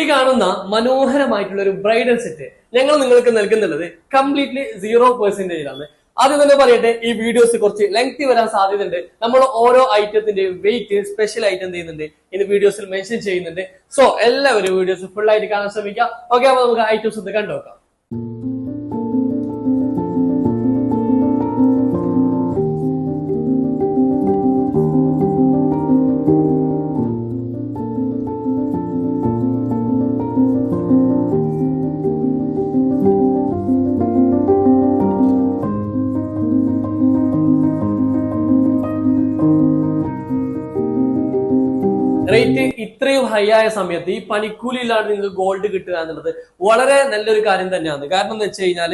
ഈ കാണുന്ന മനോഹരമായിട്ടുള്ള ഒരു ബ്രൈഡൽ സെറ്റ് ഞങ്ങൾ നിങ്ങൾക്ക് നൽകുന്നുള്ളത് കംപ്ലീറ്റ്ലി സീറോ പെർസെന്റേജിലാണ് ആദ്യം തന്നെ പറയട്ടെ ഈ വീഡിയോസ് കുറച്ച് ലെങ്തി വരാൻ സാധ്യതയുണ്ട്. നമ്മൾ ഓരോ ഐറ്റത്തിന്റെയും വെയിറ്റ് സ്പെഷ്യൽ ഐറ്റം ചെയ്യുന്നുണ്ട്? ഇന്ന് വീഡിയോസിൽ മെൻഷൻ ചെയ്യുന്നുണ്ട്. സോ എല്ലാവരും വീഡിയോസ് ഫുൾ ആയിട്ട് കാണാൻ ശ്രമിക്കാം. ഓക്കെ അപ്പൊ നമുക്ക് ഐറ്റംസ് ഒന്ന് കണ്ടുനോക്കാം. റേറ്റ് ഇത്രയും ഹൈ ആയ സമയത്ത് ഈ പണിക്കൂലി ഇല്ലാണ്ട് നിങ്ങൾക്ക് ഗോൾഡ് കിട്ടുക എന്നുള്ളത് വളരെ നല്ലൊരു കാര്യം തന്നെയാണ്. കാരണം എന്ന് വെച്ച് കഴിഞ്ഞാൽ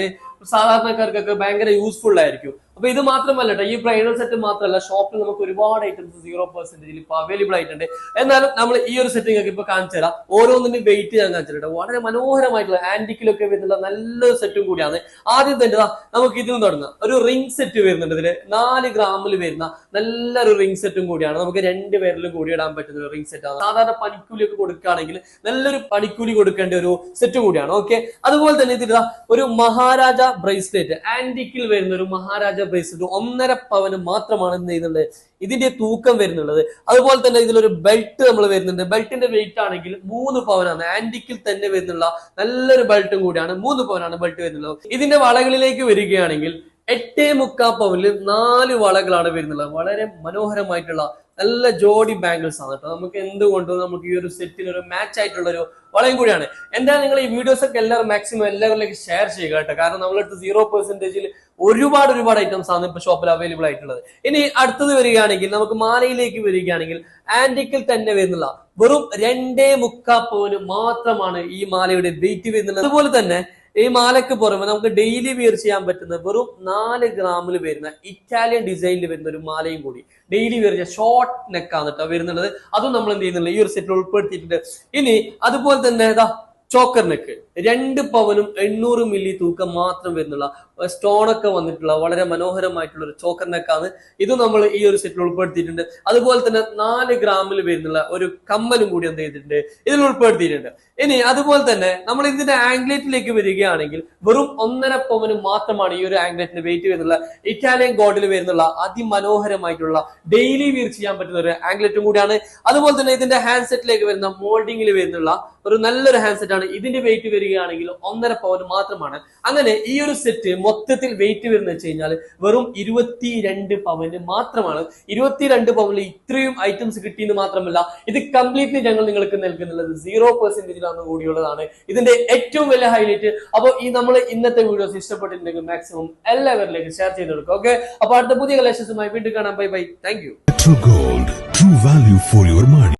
സാധാരണക്കാർക്കൊക്കെ ഭയങ്കര യൂസ്ഫുൾ ആയിരിക്കും. അപ്പൊ ഇത് മാത്രമല്ല കേട്ടോ ഈ ബ്രൈഡൽ സെറ്റ് മാത്രമല്ല ഷോപ്പിൽ നമുക്ക് ഒരുപാട് ഐറ്റംസ് സീറോ പെർസെന്റേജിൽ ഇപ്പൊ അവൈലബിൾ ആയിട്ടുണ്ട്. എന്നാലും നമ്മൾ ഈ ഒരു സെറ്റ് നിങ്ങൾക്ക് ഇപ്പൊ കാണിച്ചു തരാം. ഓരോന്നിന്റെ വെയിറ്റ് ഞാൻ കാണിച്ചു തരാം വളരെ മനോഹരമായിട്ടുള്ള ആന്റിക്കിലൊക്കെ വരുന്നുള്ള നല്ലൊരു സെറ്റും കൂടിയാണ്. ആദ്യം തന്നെ നമുക്ക് ഇതിൽ നിന്ന് തുടങ്ങാം. ഒരു റിംഗ് സെറ്റ് വരുന്നുണ്ട് ഇതിൽ. നാല് ഗ്രാമിൽ വരുന്ന നല്ലൊരു റിംഗ് സെറ്റും കൂടിയാണ്. നമുക്ക് രണ്ട് പേരിലും കൂടി ഇടാൻ പറ്റുന്ന ഒരു റിംഗ് സെറ്റാണ് സാധാരണ പണിക്കൂലി ഒക്കെ കൊടുക്കുകയാണെങ്കിൽ നല്ലൊരു പണിക്കൂലി കൊടുക്കേണ്ട ഒരു സെറ്റ് കൂടിയാണ്. ഓക്കെ അതുപോലെ തന്നെ ഇതിൽ ഒരു മഹാരാജ ബ്രേസ്ലെറ്റ് ആന്റിക്കിൽ വരുന്ന ഒരു മഹാരാജ ബ്രേസ്ലെറ്റ് ഒന്നര പവന് മാത്രമാണ് എന്ത് ചെയ്യുന്നത് ഇതിന്റെ തൂക്കം വരുന്നുള്ളത്. അതുപോലെ തന്നെ ഇതിലൊരു ബെൽറ്റ് നമ്മൾ വരുന്നുണ്ട്. ബെൽറ്റിന്റെ വെയിറ്റ് ആണെങ്കിൽ മൂന്ന് പവനാണ്. ആന്റിക്കിൽ തന്നെ വരുന്നുള്ള നല്ലൊരു ബെൽറ്റും കൂടിയാണ്. മൂന്ന് പവനാണ് ബെൽറ്റ് വരുന്നുള്ളത് ഇതിന്റെ വളകളിലേക്ക് വരികയാണെങ്കിൽ എട്ടേ മുക്കാ പവനിൽ നാല് വളകളാണ് വരുന്നുള്ളത്. വളരെ മനോഹരമായിട്ടുള്ള നല്ല ജോഡി ബാംഗിൾസ് ആണ് കേട്ടോ നമുക്ക് എന്തുകൊണ്ടും നമുക്ക് ഈ ഒരു സെറ്റിന് ഒരു മാച്ച് ആയിട്ടുള്ള ഒരു വളയും കൂടിയാണ്. എന്തായാലും നിങ്ങൾ ഈ വീഡിയോസ് ഒക്കെ എല്ലാവരും മാക്സിമം എല്ലാവരിലേക്ക് ഷെയർ ചെയ്യുക കേട്ടോ കാരണം നമ്മളടുത്ത് സീറോ പെർസെന്റേജിൽ ഒരുപാട് ഒരുപാട് ഐറ്റംസ് ആണ് ഇപ്പൊ ഷോപ്പിൽ അവൈലബിൾ ആയിട്ടുള്ളത്. ഇനി അടുത്തത് വരികയാണെങ്കിൽ നമുക്ക് മാലയിലേക്ക് വരികയാണെങ്കിൽ ആന്റിക്കിൽ തന്നെ വരുന്നുള്ള വെറും രണ്ടേ മുക്കാ പോലും മാത്രമാണ് ഈ മാലയുടെ വെയിറ്റ് വരുന്നത് അതുപോലെ തന്നെ ഈ മാലയ്ക്ക് പുറമെ നമുക്ക് ഡെയിലി വിയർ ചെയ്യാൻ പറ്റുന്ന വെറും നാല് ഗ്രാമിൽ വരുന്ന ഇറ്റാലിയൻ ഡിസൈനിൽ വരുന്ന ഒരു മാലയും കൂടി. ഡെയിലി വിയർ ചെയ്യാൻ ഷോർട്ട് നെക്കാണ് കേട്ടോ വരുന്നുള്ളത്. അതും നമ്മൾ എന്ത് ചെയ്യുന്നുള്ളൂ ഈ ഒരു സെറ്റിൽ ഉൾപ്പെടുത്തിയിട്ടുണ്ട്. ഇനി അതുപോലെ തന്നെ ഇതാ ചോക്കർ നെക്ക് രണ്ട് പവനും എണ്ണൂറ് മില്ലി തൂക്കം മാത്രം വരുന്നുള്ള സ്റ്റോണൊക്കെ വന്നിട്ടുള്ള വളരെ മനോഹരമായിട്ടുള്ള ഒരു ചോക്കർ നെക്കാണ് ഇത് നമ്മൾ ഈ ഒരു സെറ്റിൽ ഉൾപ്പെടുത്തിയിട്ടുണ്ട്. അതുപോലെ തന്നെ നാല് ഗ്രാമിൽ വരുന്നുള്ള ഒരു കമ്മലും കൂടി എന്ത് ചെയ്തിട്ടുണ്ട്? ഇതിൽ ഉൾപ്പെടുത്തിയിട്ടുണ്ട്. ഇനി അതുപോലെ തന്നെ നമ്മൾ ഇതിന്റെ ആംഗ്ലേറ്റിലേക്ക് വരികയാണെങ്കിൽ വെറും ഒന്നര പവന് മാത്രമാണ് ഈ ഒരു ആംഗ്ലേറ്റിന്റെ വെയിറ്റ് വരുന്നുള്ള ഇറ്റാലിയൻ ഗോഡിൽ വരുന്നുള്ള അതിമനോഹരമായിട്ടുള്ള ഡെയിലി വീർ ചെയ്യാൻ പറ്റുന്ന ഒരു ആംഗ്ലേറ്റും കൂടിയാണ്. അതുപോലെ തന്നെ ഇതിന്റെ ഹാൻഡ് സെറ്റിലേക്ക് വരുന്ന മോൾഡിങ്ങിൽ വരുന്നുള്ള ഒരു നല്ലൊരു ഹാൻഡ്സെറ്റ് ആണ്. ഇതിന്റെ വെയിറ്റ് വരികയാണെങ്കിൽ ഒന്നര പവന് മാത്രമാണ്. അങ്ങനെ ഈ ഒരു സെറ്റ് മൊത്തത്തിൽ വെയിറ്റ് വരുന്ന വെച്ച് കഴിഞ്ഞാൽ വെറും ഇരുപത്തിരണ്ട് പവന് മാത്രമാണ്. ഇരുപത്തിരണ്ട് പവനിൽ ഇത്രയും ഐറ്റംസ് കിട്ടിയെന്ന് മാത്രമല്ല ഇത് കംപ്ലീറ്റ്ലി ഞങ്ങൾ നിങ്ങൾക്ക് നൽകുന്നുള്ളത് സീറോ പെർസെന്റേജിലാണ് കൂടിയുള്ളതാണ്. ഇതിന്റെ ഏറ്റവും വലിയ ഹൈലൈറ്റ് അപ്പോൾ ഈ നമ്മൾ ഇന്നത്തെ വീഡിയോസ് ഇഷ്ടപ്പെട്ടിട്ടുണ്ടെങ്കിൽ മാക്സിമം എല്ലാവരിലേക്ക് ഷെയർ ചെയ്ത് കൊടുക്കുക ഓക്കെ അപ്പൊ അടുത്ത പുതിയ കളക്ഷൻസുമായി വീണ്ടും കാണാം. Bye bye thank you gold Gold, value for your money.